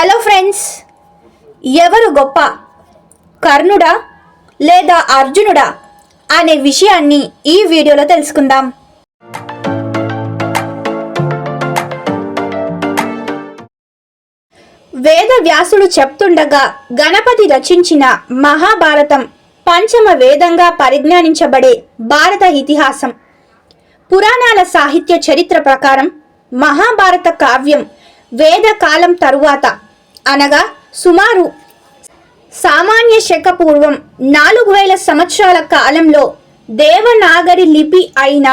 Hello friends ఎవరు గొప్ప? కర్ణుడా లేదా అర్జునుడా అనే విషయాన్ని ఈ వీడియోలో తెలుసుకుందాం. వేద వ్యాసుడు చెప్తుండగా గణపతి రచించిన మహాభారతం పంచమ వేదంగా పరిజ్ఞానించబడే భారత ఇతిహాసం. పురాణాల సాహిత్య చరిత్ర ప్రకారం మహాభారత కావ్యం వేద కాలం తరువాత అనగా సుమారు సామాన్య శక పూర్వం నాలుగు వేల సంవత్సరాల కాలంలో దేవనాగరి లిపి అయిన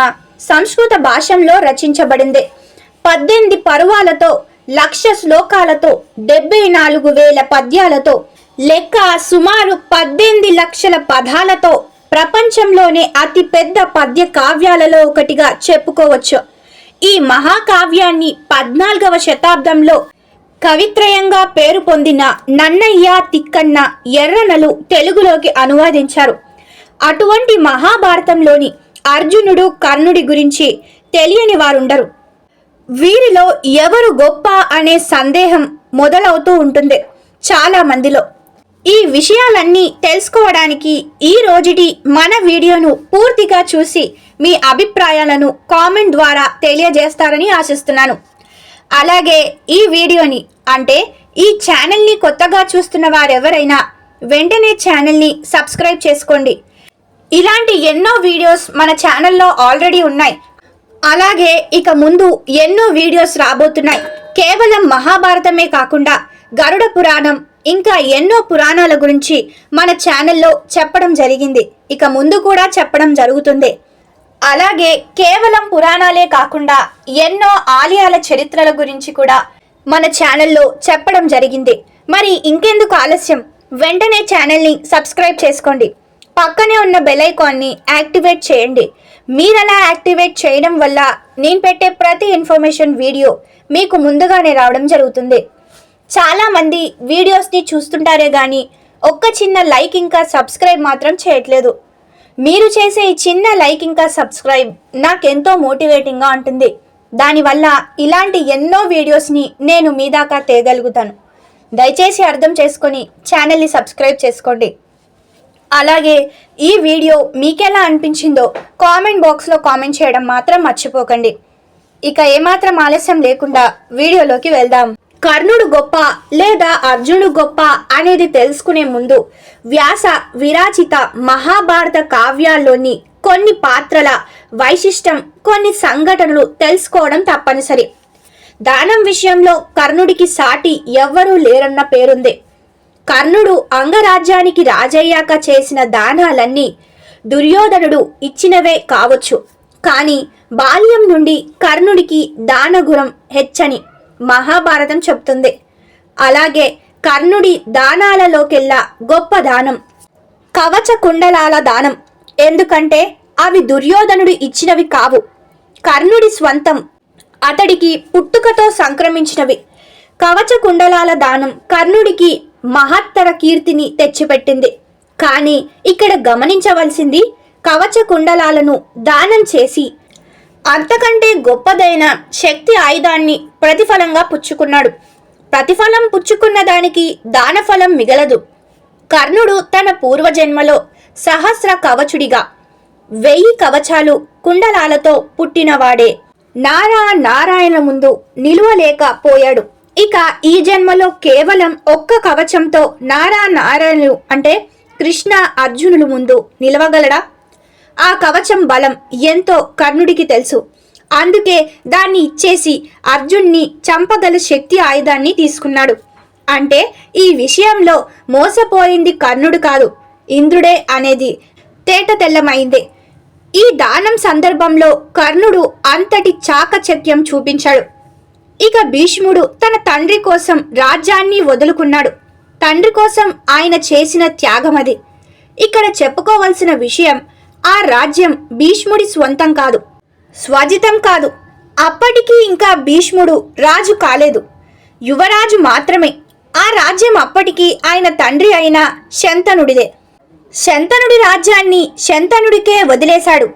సంస్కృత భాషలో రచించబడింది. పద్దెనిమిది పర్వాలతో లక్ష శ్లోకాలతో డెబ్బై నాలుగు వేల పద్యాలతో లెక్క సుమారు పద్దెనిమిది లక్షల పదాలతో ప్రపంచంలోనే అతి పెద్ద పద్య కావ్యాలలో ఒకటిగా చెప్పుకోవచ్చు. ఈ మహాకావ్యాన్ని పద్నాలుగవ శతాబ్దంలో కవిత్రయంగా పేరు పొందిన నన్నయ్య తిక్కన్న ఎర్రనలు తెలుగులోకి అనువాదించారు. అటువంటి మహాభారతంలోని అర్జునుడు కర్ణుడి గురించి తెలియని వారుండరు. వీరిలో ఎవరు గొప్ప అనే సందేహం మొదలవుతూ ఉంటుంది చాలా మందిలో. ఈ విషయాలన్నీ తెలుసుకోవడానికి ఈ రోజుటి మన వీడియోను పూర్తిగా చూసి మీ అభిప్రాయాలను కామెంట్ ద్వారా తెలియజేస్తారని ఆశిస్తున్నాను. అలాగే ఈ వీడియోని అంటే ఈ ఛానల్ని కొత్తగా చూస్తున్న వారెవరైనా వెంటనే ఛానల్ని సబ్స్క్రైబ్ చేసుకోండి. ఇలాంటి ఎన్నో వీడియోస్ మన ఛానల్లో ఆల్రెడీ ఉన్నాయి. అలాగే ఇక ముందు ఎన్నో వీడియోస్ రాబోతున్నాయి. కేవలం మహాభారతమే కాకుండా గరుడ పురాణం ఇంకా ఎన్నో పురాణాల గురించి మన ఛానల్లో చెప్పడం జరిగింది. ఇక ముందు కూడా చెప్పడం జరుగుతుంది. అలాగే కేవలం పురాణాలే కాకుండా ఎన్నో ఆలయాల చరిత్రల గురించి కూడా మన ఛానల్లో చెప్పడం జరిగింది. మరి ఇంకెందుకు ఆలస్యం? వెంటనే ఛానల్ని సబ్స్క్రైబ్ చేసుకోండి. పక్కనే ఉన్న బెల్ ఐకాన్ని యాక్టివేట్ చేయండి. మీరలా యాక్టివేట్ చేయడం వల్ల నేను పెట్టే ప్రతి ఇన్ఫర్మేషన్ వీడియో మీకు ముందుగానే రావడం జరుగుతుంది. చాలామంది వీడియోస్ని చూస్తుంటారే కానీ ఒక్క చిన్న లైక్ ఇంకా సబ్స్క్రైబ్ మాత్రం చేయట్లేదు. మీరు చేసే ఈ చిన్న లైక్ ఇంకా సబ్స్క్రైబ్ నాకెంతో మోటివేటింగ్గా ఉంటుంది దానివల్ల ఇలాంటి ఎన్నో వీడియోస్ని నేను మీ దాకా తేగలుగుతాను. దయచేసి అర్థం చేసుకొని ఛానల్ని సబ్స్క్రైబ్ చేసుకోండి. అలాగే ఈ వీడియో మీకెలా అనిపించిందో కామెంట్ బాక్స్లో కామెంట్ చేయడం మాత్రం మర్చిపోకండి. ఇక ఏమాత్రం ఆలస్యం లేకుండా వీడియోలోకి వెళ్దాం. కర్ణుడు గొప్ప లేదా అర్జునుడు గొప్ప అనేది తెలుసుకునే ముందు వ్యాస విరాచిత మహాభారత కావ్యాల్లోని కొన్ని పాత్రల వైశిష్టం కొన్ని సంఘటనలు తెలుసుకోవడం తప్పనిసరి. దానం విషయంలో కర్ణుడికి సాటి ఎవ్వరూ లేరన్న పేరుంది. కర్ణుడు అంగరాజ్యానికి రాజయ్యాక చేసిన దానాలన్నీ దుర్యోధనుడు ఇచ్చినవే కావచ్చు. కానీ బాల్యం నుండి కర్ణుడికి దానగురం హెచ్చని మహాభారతం చెప్తుంది. అలాగే కర్ణుడి దానాలలోకెల్లా గొప్ప దానం కవచ కుండలాల దానం. ఎందుకంటే అవి దుర్యోధనుడు ఇచ్చినవి కావు. కర్ణుడి స్వంతం అతడికి పుట్టుకతో సంక్రమించినవి. కవచ కుండలాల దానం కర్ణుడికి మహత్తర కీర్తిని తెచ్చిపెట్టింది. కానీ ఇక్కడ గమనించవలసింది కవచ కుండలాలను దానం చేసి అంతకంటే గొప్పదైన శక్తి ఆయుధాన్ని ప్రతిఫలంగా పుచ్చుకున్నాడు. ప్రతిఫలం పుచ్చుకున్న దానికి దానఫలం మిగలదు. కర్ణుడు తన పూర్వజన్మలో సహస్ర కవచుడిగా వెయ్యి కవచాలు కుండలాలతో పుట్టినవాడే నారా నారాయణ ముందు నిలువలేకపోయాడు ఇక ఈ జన్మలో కేవలం ఒక్క కవచంతో నారా నారాయణులు అంటే కృష్ణ అర్జునుల ముందు నిలవగలడా? ఆ కవచం బలం ఎంతో కర్ణుడికి తెలుసు. అందుకే దాన్ని ఇచ్చేసి అర్జున్ని చంపగల శక్తి ఆయుధాన్ని తీసుకున్నాడు. అంటే ఈ విషయంలో మోసపోయింది కర్ణుడు కాదు. ఇంద్రుడే అనేది తేట తెల్లమైంది. ఈ దానం సందర్భంలో కర్ణుడు అంతటి చాకచక్యం చూపించాడు. ఇక భీష్ముడు తన తండ్రి కోసం రాజ్యాన్ని వదులుకున్నాడు. తండ్రి కోసం ఆయన చేసిన త్యాగమది. ఇక్కడ చెప్పుకోవలసిన విషయం ఆ రాజ్యం భీష్ముడి స్వంతం కాదు స్వజితం కాదు. అప్పటికీ ఇంకా భీష్ముడు రాజు కాలేదు. యువరాజు మాత్రమే. ఆ రాజ్యం అప్పటికి ఆయన తండ్రి అయిన శంతనుడిదే. శంతనుడి రాజ్యాన్ని శంతనుడికే వదిలేశాడు.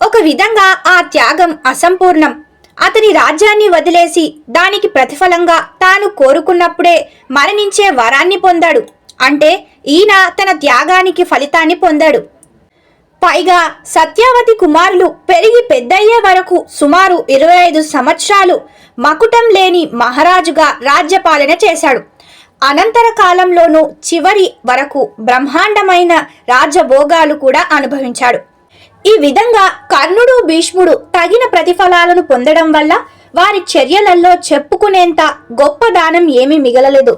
ఒక విధంగా ఆ త్యాగం అసంపూర్ణం. అతని రాజ్యాన్ని వదిలేసి దానికి ప్రతిఫలంగా తాను కోరుకున్నప్పుడే మరణించే వరాన్ని పొందాడు. అంటే ఈయన తన త్యాగానికి ఫలితాన్ని పొందాడు. పైగా సత్యావతి కుమారులు పెరిగి పెద్దయ్యే వరకు సుమారు ఇరవై ఐదు సంవత్సరాలు మకుటం లేని మహారాజుగా రాజ్యపాలన చేశాడు. అనంతర కాలంలోనూ చివరి వరకు బ్రహ్మాండమైన రాజ్యభోగాలు కూడా అనుభవించాడు. ఈ విధంగా కర్ణుడు భీష్ముడు తగిన ప్రతిఫలాలను పొందడం వల్ల వారి చర్యలలో చెప్పుకునేంత గొప్ప దానం ఏమీ మిగలలేదు.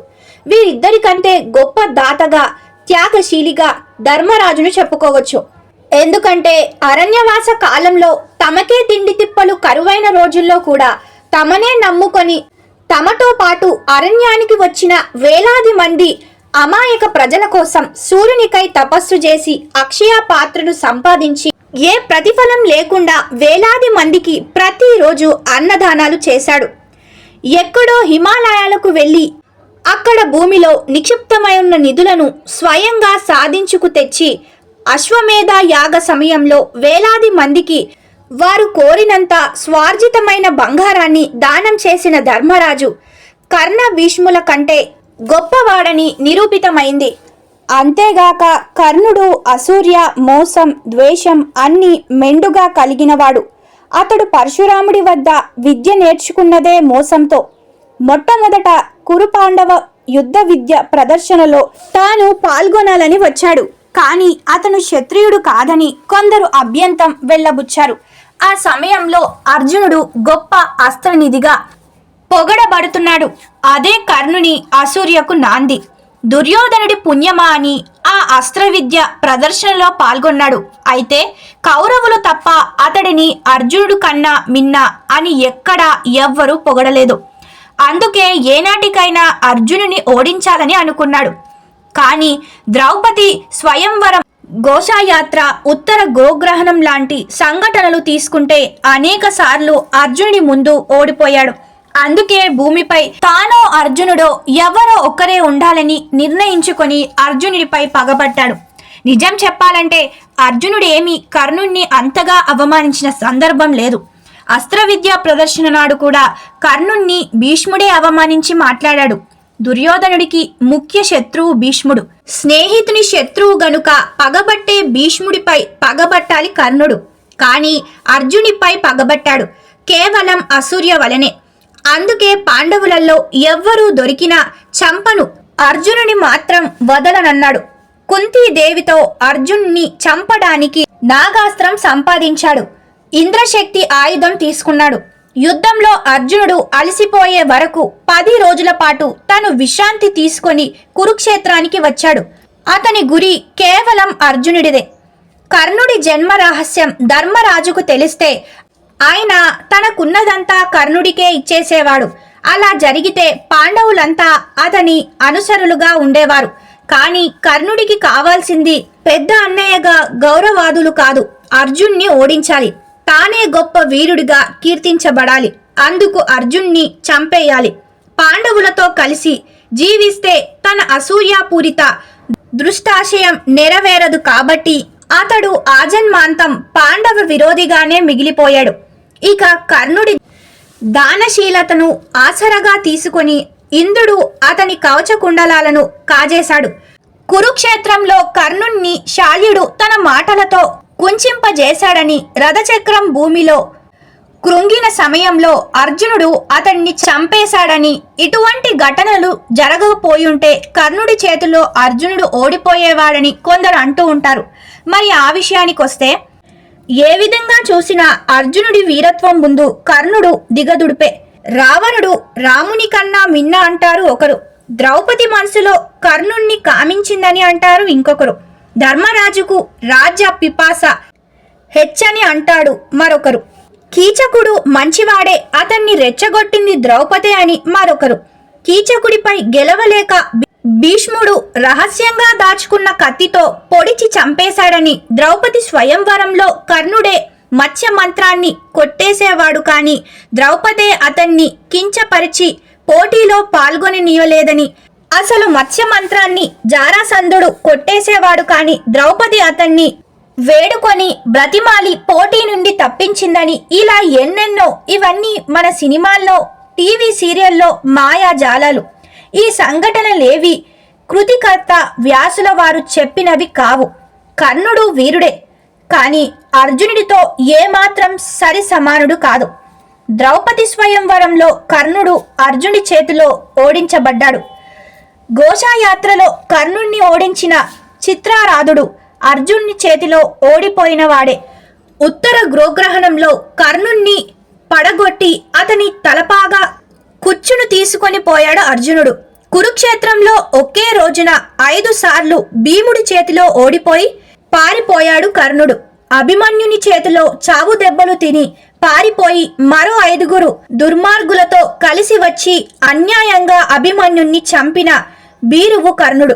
వీరిద్దరికంటే గొప్ప దాతగా త్యాగశీలిగా ధర్మరాజును చెప్పుకోవచ్చు. ఎందుకంటే అరణ్యవాస కాలంలో తమకే తిండి తిప్పలు కరువైన రోజుల్లో కూడా తమనే నమ్ముకొని తమతో పాటు అరణ్యానికి వచ్చిన వేలాది మంది అమాయక ప్రజల కోసం సూర్యునికై తపస్సు చేసి అక్షయ పాత్రను సంపాదించి ఏ ప్రతిఫలం లేకుండా వేలాది మందికి ప్రతిరోజు అన్నదానాలు చేశాడు. ఎక్కడో హిమాలయాలకు వెళ్ళి అక్కడ భూమిలో నిక్షిప్తమై ఉన్న నిధులను స్వయంగా సాధించుకు తెచ్చి అశ్వమేధ యాగ సమయంలో వేలాది మందికి వారు కోరినంత స్వార్జితమైన బంగారాన్ని దానం చేసిన ధర్మరాజు కర్ణ భీష్ముల కంటే గొప్పవాడని నిరూపితమైంది. అంతేగాక కర్ణుడు అసూర్య మోసం ద్వేషం అన్ని మెండుగా కలిగినవాడు. అతడు పరశురాముడి వద్ద విద్య నేర్చుకున్నదే మోసంతో మొట్టమొదట కురుపాండవ యుద్ధ విద్య ప్రదర్శనలో తాను పాల్గొనాలని వచ్చాడు. కానీ అతను క్షత్రియుడు కాదని కొందరు అభ్యంతం వెళ్ళబుచ్చారు. ఆ సమయంలో అర్జునుడు గొప్ప అస్త్రనిధిగా పొగడబడుతున్నాడు. అదే కర్ణుని అసూర్యకు నాంది. దుర్యోధనుడి పుణ్యమా అని ఆ అస్త్ర విద్య ప్రదర్శనలో పాల్గొన్నాడు. అయితే కౌరవులు తప్ప అతడిని అర్జునుడు కన్నా మిన్న అని ఎక్కడా ఎవ్వరూ పొగడలేదు. అందుకే ఏనాటికైనా అర్జునుని ఓడించాలని అనుకున్నాడు. కానీ ద్రౌపది స్వయంవరం ఘోషయాత్ర ఉత్తర గోగ్రహణం లాంటి సంఘటనలు తీసుకుంటే అనేక సార్లు అర్జునుడి ముందు ఓడిపోయాడు. అందుకే భూమిపై తానో అర్జునుడో ఎవరో ఒక్కరే ఉండాలని నిర్ణయించుకొని అర్జునుడిపై పగబట్టాడు. నిజం చెప్పాలంటే అర్జునుడేమి కర్ణుణ్ణి అంతగా అవమానించిన సందర్భం లేదు. అస్త్ర విద్యా ప్రదర్శన నాడు కూడా కర్ణుణ్ణి భీష్ముడే అవమానించి మాట్లాడాడు. దుర్యోధనుడికి ముఖ్య శత్రువు భీష్ముడు. స్నేహితుని శత్రువు గనుక పగబట్టే భీష్ముడిపై పగబట్టాలి కర్ణుడు. కానీ అర్జునిపై పగబట్టాడు. కేవలం అసూర్య వలనే. అందుకే పాండవులలో ఎవ్వరూ దొరికినా చంపను అర్జునుని మాత్రం వదలనన్నాడు. కుంతీదేవితో అర్జున్ని చంపడానికి నాగాస్త్రం సంపాదించాడు. ఇంద్రశక్తి ఆయుధం తీసుకున్నాడు. యుద్ధంలో అర్జునుడు అలసిపోయే వరకు పది రోజుల పాటు తను విశ్రాంతి తీసుకొని కురుక్షేత్రానికి వచ్చాడు. అతని గురి కేవలం అర్జునుడిదే. కర్ణుడి జన్మ రహస్యం ధర్మరాజుకు తెలిస్తే ఆయన తనకున్నదంతా కర్ణుడికే ఇచ్చేసేవాడు. అలా జరిగితే పాండవులంతా అతని అనుసరులుగా ఉండేవారు. కానీ కర్ణుడికి కావాల్సింది పెద్ద అన్నయ్యగా గౌరవాదులు కాదు అర్జున్ని ఓడించాలి. తానే గొప్ప వీరుడిగా కీర్తించబడాలి. అందుకు అర్జున్ని చంపేయాలి. పాండవులతో కలిసి జీవిస్తే తన అసూయాపూరిత దృష్టాశయం నెరవేరదు కాబట్టి అతడు ఆజన్మాంతం పాండవ విరోధిగానే మిగిలిపోయాడు. ఇక కర్ణుడి దానశీలతను ఆసరగా తీసుకొని ఇంద్రుడు అతని కవచకుండలాలను కాజేశాడు. కురుక్షేత్రంలో కర్ణుణ్ణి శాల్యుడు తన మాటలతో కుంచింపజేశాడని రథచక్రం భూమిలో కృంగిన సమయంలో అర్జునుడు అతన్ని చంపేశాడని ఇటువంటి ఘటనలు జరగకపోయుంటే కర్ణుడి చేతిలో అర్జునుడు ఓడిపోయేవాడని కొందరు అంటూ ఉంటారు. మరి ఆ విషయానికొస్తే ఏ విధంగా చూసినా అర్జునుడి వీరత్వం ముందు కర్ణుడు దిగదుడిపే. రావణుడు రాముని కన్నా మిన్న అంటారు ఒకరు. ద్రౌపది మనసులో కర్ణుణ్ణి కామించిందని అంటారు ఇంకొకరు. ధర్మరాజుకు రాజ్య పిపాస హెచ్చని అంటాడు మరొకరు. కీచకుడు మంచివాడే అతన్ని రెచ్చగొట్టింది ద్రౌపదే అని మరొకరు. కీచకుడిపై గెలవలేక భీష్ముడు రహస్యంగా దాచుకున్న కత్తితో పొడిచి చంపేశాడని ద్రౌపది స్వయంవరంలో కర్ణుడే మత్స్య మంత్రాన్ని కొట్టేసేవాడు కాని ద్రౌపదే అతన్ని కించపరిచి పోటీలో పాల్గొననీయలేదని అసలు మత్స్య మంత్రాన్ని జారాసంధుడు కొట్టేసేవాడు కాని ద్రౌపది అతన్ని వేడుకొని బ్రతిమాలి పోటీ నుండి తప్పించిందని ఇలా ఎన్నెన్నో ఇవన్నీ మన సినిమాల్లో టీవీ సీరియల్లో మాయాజాలాలు. ఈ సంఘటనలేవి కృతికర్త వ్యాసుల వారు చెప్పినవి కావు. కర్ణుడు వీరుడే. కానీ అర్జునుడితో ఏమాత్రం సరి సమానుడు కాదు. ద్రౌపది స్వయంవరంలో కర్ణుడు అర్జుని చేతిలో ఓడించబడ్డాడు. గోషాయాత్రలో కర్ణుణ్ణి ఓడించిన చిత్రారాధుడు అర్జున్ని చేతిలో ఓడిపోయినవాడే. ఉత్తర గృహగ్రహణంలో కర్ణుణ్ణి పడగొట్టి అతని తలపాగా కుచ్చును తీసుకొని పోయాడు అర్జునుడు. కురుక్షేత్రంలో ఒకే రోజున ఐదు సార్లు భీముడి చేతిలో ఓడిపోయి పారిపోయాడు కర్ణుడు. అభిమన్యుని చేతిలో చావు దెబ్బలు తిని పారిపోయి మరో ఐదుగురు దుర్మార్గులతో కలిసి వచ్చి అన్యాయంగా అభిమన్యుణ్ణి చంపిన బీరువు కర్ణుడు.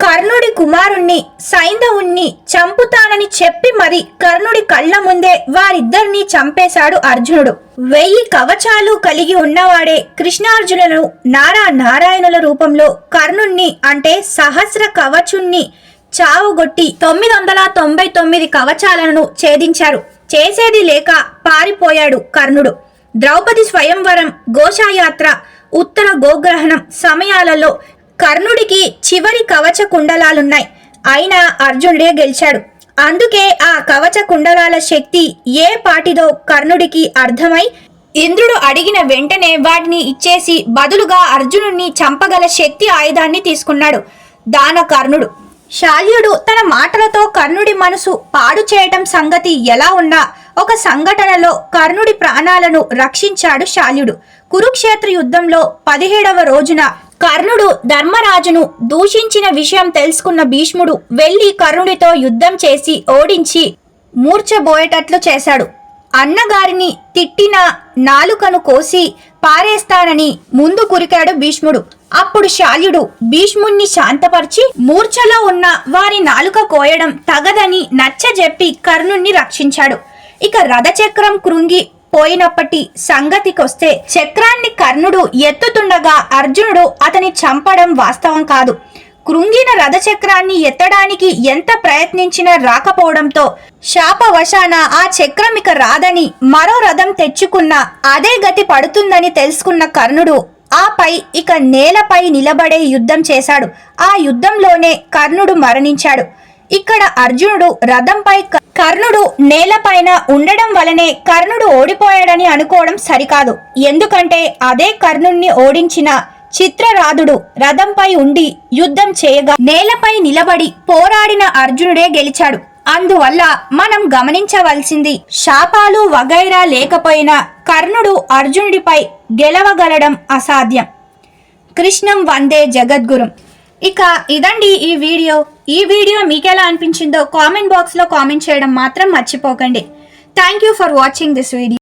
కర్ణుడి కుమారుణ్ణి సైంధవుణ్ణి చంపుతానని చెప్పి మరి కర్ణుడి కళ్ళ ముందే వారిద్దరినీ చంపేశాడు అర్జునుడు. వెయ్యి కవచాలు కలిగి ఉన్నవాడే కృష్ణార్జునులను నారా నారాయణుల రూపంలో కర్ణుణ్ణి అంటే సహస్ర కవచుణ్ణి చావుగొట్టి తొమ్మిది వందల తొంభై తొమ్మిది కవచాలను ఛేదించారు. చేసేది లేక పారిపోయాడు కర్ణుడు. ద్రౌపది స్వయంవరం ఘోషయాత్ర ఉత్తర గోగ్రహణం సమయాలలో కర్ణుడికి చివరి కవచ కుండలాలున్నాయి. అయినా అర్జునుడే గెలిచాడు. అందుకే ఆ కవచ కుండలాల శక్తి ఏ పాటిదో కర్ణుడికి అర్థమై ఇంద్రుడు అడిగిన వెంటనే వాటిని ఇచ్చేసి బదులుగా అర్జునుడిని చంపగల శక్తి ఆయుధాన్ని తీసుకున్నాడు దాన కర్ణుడు శాల్యుడు తన మాటలతో కర్ణుడి మనసు పాడు చేయటం సంగతి ఎలా ఉన్నా ఒక సంఘటనలో కర్ణుడి ప్రాణాలను రక్షించాడు శాల్యుడు. కురుక్షేత్ర యుద్ధంలో పదిహేడవ రోజున కర్ణుడు ధర్మరాజును దూషించిన విషయం తెలుసుకున్న భీష్ముడు వెళ్ళి కర్ణుడితో యుద్ధం చేసి ఓడించి మూర్చబోయేటట్లు చేశాడు. అన్నగారిని తిట్టిన నాలుకను కోసి పారేస్తానని ముందు కురికాడు భీష్ముడు. అప్పుడు శాల్యుడు భీష్ముణ్ణి శాంతపరిచి మూర్ఛలో ఉన్న వారి నాలుక కోయడం తగదని నచ్చజెప్పి కర్ణుణ్ణి రక్షించాడు. ఇక రథచక్రం కృంగి పోయినప్పటి సంగతికొస్తే చక్రాన్ని కర్ణుడు ఎత్తుతుండగా అర్జునుడు అతని చంపడం వాస్తవం కాదు. కృంగిన రథచక్రాన్ని ఎత్తడానికి ఎంత ప్రయత్నించినా రాకపోవడంతో శాపవశాన ఆ చక్రం ఇక రాదని మరో రథం తెచ్చుకున్న అదే గతి పడుతుందని తెలుసుకున్న కర్ణుడు ఆపై ఇక నేలపై నిలబడే యుద్ధం చేశాడు. ఆ యుద్ధంలోనే కర్ణుడు మరణించాడు. ఇక్కడ అర్జునుడు రథంపై కర్ణుడు నేలపైన ఉండడం వలనే కర్ణుడు ఓడిపోయాడని అనుకోవడం సరికాదు. ఎందుకంటే అదే కర్ణుణ్ణి ఓడించిన చిత్రరాధుడు రథంపై ఉండి యుద్ధం చేయగా నేలపై నిలబడి పోరాడిన అర్జునుడే గెలిచాడు. అందువల్ల మనం గమనించవలసింది శాపాలు వగైరా లేకపోయినా కర్ణుడు అర్జునుడిపై గెలవగలడం అసాధ్యం. కృష్ణం వందే జగద్గురుం. ఇక ఇదండి ఈ వీడియో. ఈ వీడియో మీకు ఎలా అనిపించిందో కామెంట్ బాక్స్లో కామెంట్ చేయడం మాత్రం మర్చిపోకండి. Thank you for watching this video